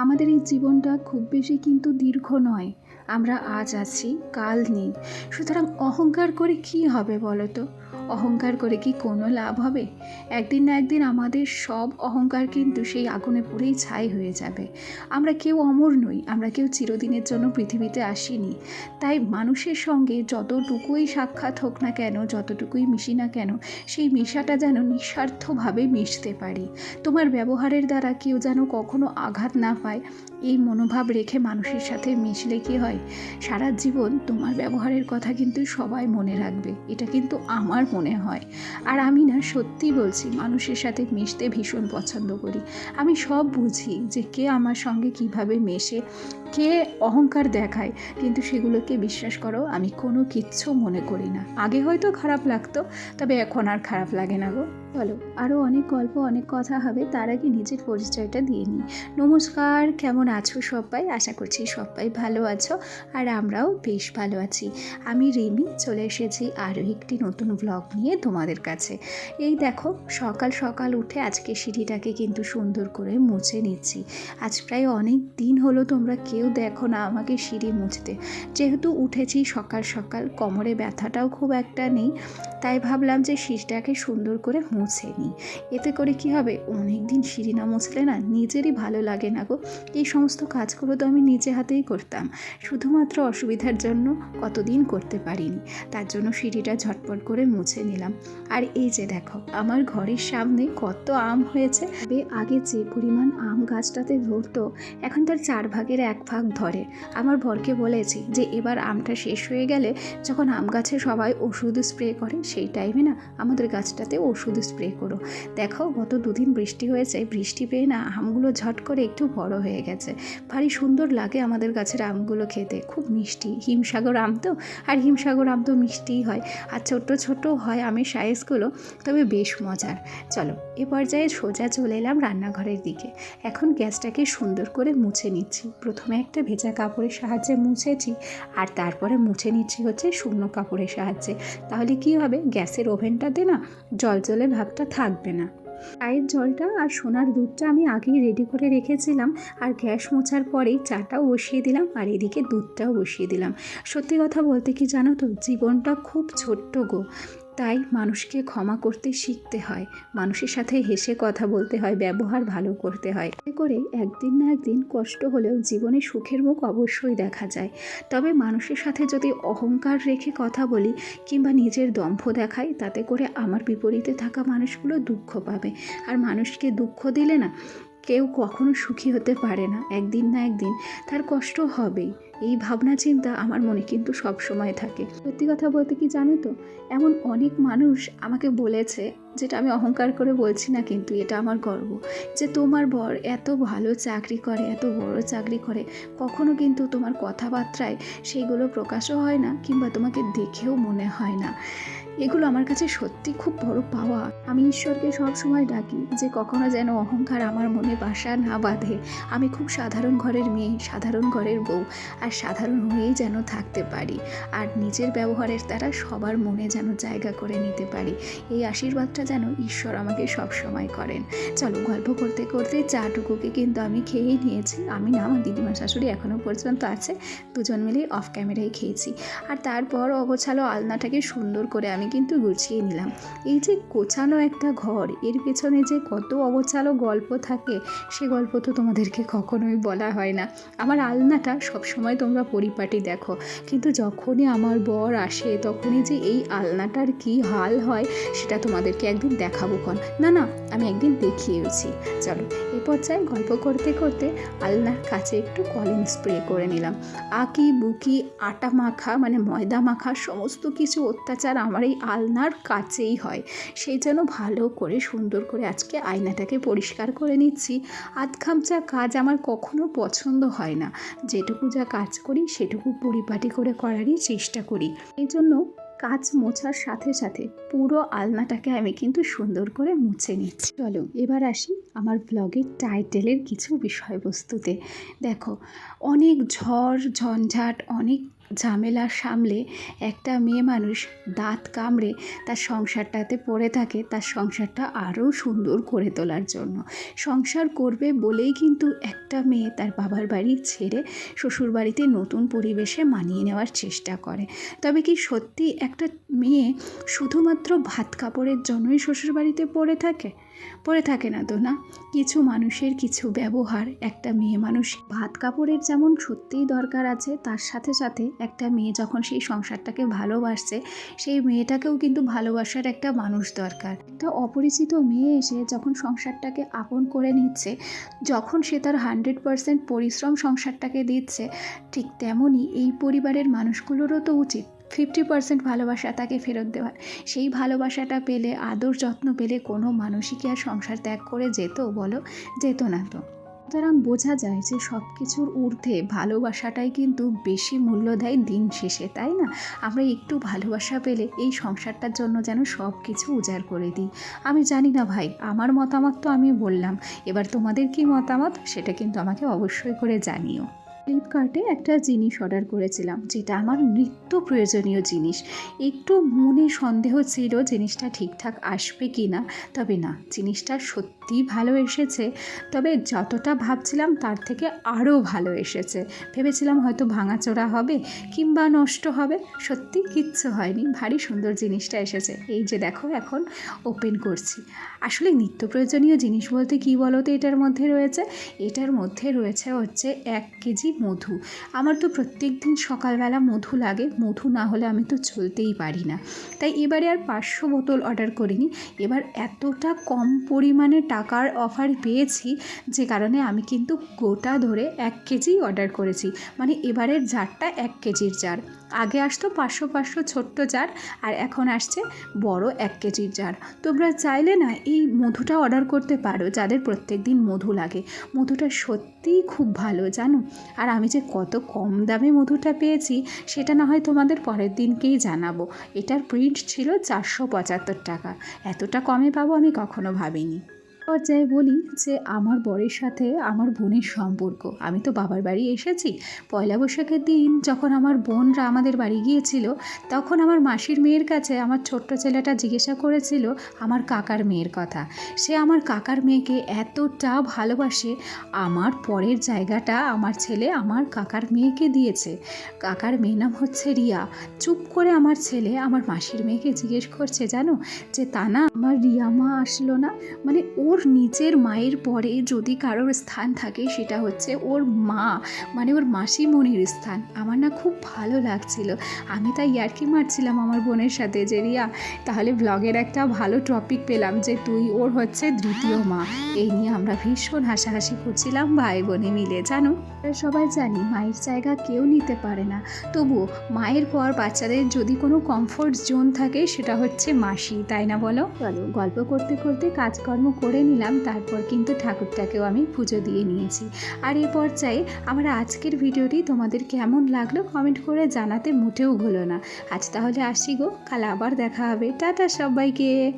আমাদের এই জীবনটা খুব বেশি কিন্তু দীর্ঘ নয়। আমরা আজ আছি, কাল নেই। সুতরাং অহংকার করে কি হবে বলো তো? অহংকার করে কি কোনো লাভ হবে? একদিন না একদিন আমাদের সব অহংকার কিন্তু সেই আগুনে পুড়েই ছাই হয়ে যাবে। আমরা কেউ অমর নই, আমরা কেউ চিরদিনের জন্য পৃথিবীতে আসিনি। তাই মানুষের সঙ্গে যতটুকুই সাক্ষাৎ হোক না কেন, যতটুকুই মিশি না কেন, সেই মেশাটা যেন নিঃস্বার্থভাবে মিশতে পারি। তোমার ব্যবহারের দ্বারা কেউ যেন কখনো আঘাত না পায়। এই মনোভাব রেখে মানুষের সাথে মিশলে কি হয়? সারা জীবন তোমার ব্যবহারের কথা কিন্তু সবাই মনে রাখবে। এটা কিন্তু আমার মনে হয়। আর আমি না সত্যি বলছি, মানুষের সাথে মিশতে ভীষণ পছন্দ করি। আমি সব বুঝি যে কে আমার সঙ্গে কীভাবে মেশে, কে অহংকার দেখায়, কিন্তু সেগুলোকে বিশ্বাস করো, আমি কোনো কিচ্ছু মনে করি না। আগে হয়তো খারাপ লাগতো, তবে এখন আর খারাপ লাগে না গো। বলো আরও অনেক গল্প, অনেক কথা হবে, তার আগে নিজের পরিচয়টা দিয়ে নিই। নমস্কার, কেমন আছো সবাই? আশা করছি সবাই ভালো আছো, আর আমরাও বেশ ভালো আছি। আমি রেমি, চলে এসেছি আরও একটি নতুন ব্লগ নিয়ে তোমাদের কাছে। এই দেখো, সকাল সকাল উঠে আজকে সিঁড়িটাকে কিন্তু সুন্দর করে মুছে নিচ্ছি। আজ প্রায় অনেক দিন হলো তোমরা কেউ দেখো না আমাকে সিঁড়ি মুছতে। যেহেতু উঠেছি সকাল সকাল, কোমরে ব্যথাটাও খুব একটা নেই, তাই ভাবলাম যে সিঁড়িটাকে সুন্দর করে মুছে নিই এতে করে কি হবে? অনেক দিন সিঁড়ি না মুছলে না নিজেরই ভালো লাগে না গো। এই সমস্ত কাজগুলো তো আমি নিজে হাতেই করতাম। শুধুমাত্র অসুবিধার জন্য কতদিন করতে পারিনি। তার জন্য সিঁড়িটা ঝটপট করে মুছে নিলাম। আর এই যে দেখো, আমার ঘরের সামনে কত আম হয়েছে। আগে যে পরিমাণ আম গাছটাতে ধরতো, এখন তার চার ভাগের এক ভাগ ধরে। আমার বরকে বলেছি যে এবার আমটা শেষ হয়ে গেলে যখন আম গাছে সবাই ওষুধ স্প্রে করে, সেই টাইমে না আমাদের গাছটাতে ওষুধ স্প্রে করো। দেখো গত দুদিন বৃষ্টি হয়েছে, বৃষ্টি পেয়ে না আমগুলো ঝট করে একটু বড় হয়ে গেছে। ভারী সুন্দর লাগে আমাদের গাছের আমগুলো খেতে, খুব মিষ্টি। হিমসাগর আম তো? আর হিমসাগর আম তো মিষ্টিই হয়। আর ছোট্ট ছোট হয় আমের সাইজগুলো, তবে বেশ মজার। চলো, এ পর্যায়ে সোজা চলে এলাম রান্নাঘরের দিকে। এখন গ্যাসটাকে সুন্দর করে মুছে নিচ্ছি। প্রথমে একটা ভেজা কাপড়ের সাহায্যে মুছেছি, আর তারপরে মুছে নিচ্ছি হচ্ছে শুকনো কাপড়ের সাহায্যে। তাহলে কি হবে? গ্যাসের ওভেনটাতে না জল জলে ভাবটা থাকবে না। চায়ের জলটা আর সোনার দুধটা আমি আগেই রেডি করে রেখেছিলাম আর গ্যাস মোছার পরেই চাটাও বসিয়ে দিলাম আর এদিকে দুধটাও বসিয়ে দিলাম। সত্যি কথা বলতে কি জানো তো, জীবনটা খুব ছোট্ট গো। তাই মানুষকে ক্ষমা করতে শিখতে হয়। মানুষের সাথে হেসে কথা বলতে হয়, ব্যবহার ভালো করতে হয়। করে একদিন না একদিন কষ্ট হলেও জীবনে সুখের মুখ অবশ্যই দেখা যায়। তবে মানুষের সাথে যদি অহংকার রেখে কথা বলি কিংবা নিজের দম্ভ দেখাই, তাতে করে আমার বিপরীতে থাকা মানুষগুলো দুঃখ পাবে। আর মানুষকে দুঃখ দিলে না, কেউ কখনো সুখী হতে পারে না। একদিন না একদিন তার কষ্ট হবেই। এই ভাবনা চিন্তা আমার মনে কিন্তু সব সময় থাকে। সত্যি কথা বলতে কি জানো তো? এমন অনেক মানুষ আমাকে বলেছে, যেটা আমি অহংকার করে বলছি না কিন্তু এটা আমার গর্ব, যে তোমার বর এত ভালো চাকরি করে, এত বড় চাকরি করে, কখনো কিন্তু তোমার কথাবার্তায় সেইগুলো প্রকাশও হয় না কিংবা তোমাকে দেখেও মনে হয় না। এগুলো আমার কাছে সত্যি খুব বড় পাওয়া। আমি ঈশ্বরকে সব সময় ডাকি যে কখনো যেন অহংকার আমার মনে বাসা না বাঁধে। আমি খুব সাধারণ ঘরের মেয়ে, সাধারণ ঘরের বউ। আর সাধারণ হয়েই যেন থাকতে পারি। আর নিজের ব্যবহারের দ্বারা সবার মনে যেন জায়গা করে নিতে পারি। এই আশীর্বাদটা যেন ঈশ্বর আমাকে সব সময় করেন। চলো গল্প করতে করতে চাটুকুকে কিন্তু আমি খেয়েই নিয়েছি। আমি না আমার দিদিমা শাশুড়ি এখনও পর্যন্ত আছে। দুজন মিলেই অফ ক্যামেরায় খেয়েছি। আর তারপর অগোছালো আলনাটাকে সুন্দর করে আমি কিন্তু গুছিয়ে নিলাম। এই যে গোছানো একটা ঘর, এর পেছনে যে কত অগোছালো গল্প থাকে, সে গল্প তো তোমাদেরকে কখনোই বলা হয় না। আমার আলনাটা সবসময় তোমরা পরিপাটি দেখো। কিন্তু যখনই আমার বর আসে, তখনই যে এই আলনাটার কি হাল হয়, সেটা তোমাদেরকে একদিন দেখাবো ক্ষণ না না, আমি একদিন দেখিয়েছি চলো এ পর্যায়ে গল্প করতে করতে আলনার কাছে একটু কলিং স্প্রে করে নিলাম। আকি, বুকি, আটা মাখা মানে ময়দা মাখা, সমস্ত কিছু অত্যাচার আমার এই আলনার কাছেই হয়। সেই যেন ভালো করে, সুন্দর করে আজকে আয়নাটাকে পরিষ্কার করে নিচ্ছি। আধ খামচা কাজ আমার কখনো পছন্দ হয় না। যেটুকু যা কাজ করি, সেটুকু পরিপাটি করে করারই চেষ্টা করি। এই জন্য কাজ মোছার সাথে সাথে পুরো আলনাটাকে আমি কিন্তু সুন্দর করে মুছে নিচ্ছি। চলো, এবার আসি আমার ব্লগের টাইটেলের কিছু বিষয়বস্তুতে। দেখো, অনেক ঝড়, ঝঞ্ঝাট, অনেক ঝামেলা সামলে একটা মেয়ে মানুষ দাঁত কামড়ে তার সংসারটাতে পড়ে থাকে, তার সংসারটা আরও সুন্দর করে তোলার জন্য। সংসার করবে বলেই কিন্তু একটা মেয়ে তার বাবার বাড়ি ছেড়ে শ্বশুর বাড়িতে নতুন পরিবেশে মানিয়ে নেওয়ার চেষ্টা করে। তবে কি সত্যি একটা মেয়ে শুধুমাত্র ভাত কাপড়ের জন্যই শ্বশুর বাড়িতে পড়ে থাকে? পড়ে থাকে না তো, না? কিছু মানুষের কিছু ব্যবহার, একটা মেয়ে মানুষ ভাত কাপড়ের যেমন সত্যিই দরকার আছে, তার সাথে সাথে একটা মেয়ে যখন সেই সংসারটাকে ভালোবাসছে, সেই মেয়েটাকেও কিন্তু ভালোবাসার একটা মানুষ দরকার। একটা অপরিচিত মেয়ে এসে যখন সংসারটাকে আপন করে নিচ্ছে, যখন সে তার হান্ড্রেড পারসেন্ট পরিশ্রম সংসারটাকে দিচ্ছে, ঠিক তেমনই এই পরিবারের মানুষগুলোরও তো উচিত ফিফটি পার্সেন্ট ভালোবাসা তাকে ফেরত দেওয়ার। সেই ভালোবাসাটা পেলে, আদর যত্ন পেলে কোনো মানুষই কি আর সংসার ত্যাগ করে যেত বলো? যেত না তো। সুতরাং বোঝা যায় যে সব কিছুর ঊর্ধ্বে ভালোবাসাটাই কিন্তু বেশি মূল্য দেয় দিন শেষে, তাই না? আমরা একটু ভালোবাসা পেলে এই সংসারটার জন্য যেন সব কিছু উজাড় করে দিই। আমি জানি না ভাই, আমার মতামত তো আমি বললাম। এবার তোমাদের কি মতামত সেটা কিন্তু আমাকে অবশ্যই করে জানিও। ফ্লিপকার্টে একটা জিনিস অর্ডার করেছিলাম, যেটা আমার নিত্য প্রয়োজনীয় জিনিস। একটু মনে সন্দেহ ছিল জিনিসটা ঠিকঠাক আসবে কি না তবে না, জিনিসটা সত্যিই ভালো এসেছে, তবে যতটা ভাবছিলাম তার থেকে আরও ভালো এসেছে। ভেবেছিলাম হয়তো ভাঙাচোরা হবে কিংবা নষ্ট হবে, সত্যি কিচ্ছু হয়নি, ভারী সুন্দর জিনিসটা এসেছে। এই যে দেখো এখন ওপেন করছি। আসলে নিত্য প্রয়োজনীয় জিনিস বলতে কী বলো তো এটার মধ্যে রয়েছে? এটার মধ্যে রয়েছে হচ্ছে এক কেজি মধু। আমার তো প্রত্যেক দিন সকালবেলা মধু লাগে, মধু না হলে আমি তো চলতেই পারি না। তাই এবারে আর পাঁচশো বোতল অর্ডার করিনি। এবার এতটা কম পরিমাণে টাকার অফার পেয়েছি, যে কারণে আমি কিন্তু গোটা ধরে এক কেজি অর্ডার করেছি। মানে এবারের জারটা এক কেজির জার। আগে আসতো পাঁচশো পাঁচশো ছোট্ট জার, আর এখন আসছে বড় এক কেজির জার। তোমরা চাইলে না এই মধুটা অর্ডার করতে পারো, যাদের প্রত্যেক দিন মধু লাগে। মধুটা সত্যিই খুব ভালো, জানো? আর আমি যে কত কম দামে মধুটা পেয়েছি, সেটা না হয় তোমাদের পরের দিনকেই জানাব। এটার প্রিন্ট ছিল চারশো পঁচাত্তর টাকা। এতটা কমে পাবো আমি কখনো ভাবিনি। পর্যায়ে বলি যে আমার বরের সাথে আমার বোনের সম্পর্ক। আমি তো বাবার বাড়ি এসেছি। পয়লা বৈশাখের দিন যখন আমার বোনরা আমাদের বাড়ি গিয়েছিল, তখন আমার মাসির মেয়ের কাছে আমার ছোট্ট ছেলেটা জিজ্ঞাসা করেছিল আমার কাকার মেয়ের কথা। সে আমার কাকার মেয়েকে এতটা ভালোবাসে, আমার পরের জায়গাটা আমার ছেলে আমার কাকার মেয়েকে দিয়েছে। কাকার মেয়ে নাম হচ্ছে রিয়া। চুপ করে আমার ছেলে আমার মাসির মেয়েকে জিজ্ঞেস করছে, জানো যে তা না, আমার রিয়া মা আসলো না? মানে ওর নিজের মায়ের পরে যদি কারোর স্থান থাকে, সেটা হচ্ছে ওর মা মানে ওর মাসিমণির স্থান। আমার না খুব ভালো লাগছিল। আমি তাই ইয়ার্কি মারছিলাম আমার বোনের সাথে যে, রিয়া, তাহলে ব্লগের একটা ভালো টপিক পেলাম যে, তুই ওর হচ্ছে দ্বিতীয় মা। এই নিয়ে আমরা ভীষণ হাসাহাসি করছিলাম ভাই বোনে মিলে, জানো? সবাই জানি মায়ের জায়গা কেউ নিতে পারে না। তবুও মায়ের পর বাচ্চাদের যদি কোনো কমফোর্ট জোন থাকে, সেটা হচ্ছে মাসি, তাই না বলো? চলো, গল্প করতে করতে কাজকর্ম করে নিলাম, তারপর কিন্তু ঠাকুরটাকেও আমি পুজো দিয়ে নিয়েছি। আর এ পর্যায়ে আমার আজকের ভিডিওটি তোমাদের কেমন লাগল কমেন্ট করে জানাতে মোটেও ভুলো না। আজ তাহলে আসি গো, কাল আবার দেখা হবে। টাটা সবাইকে!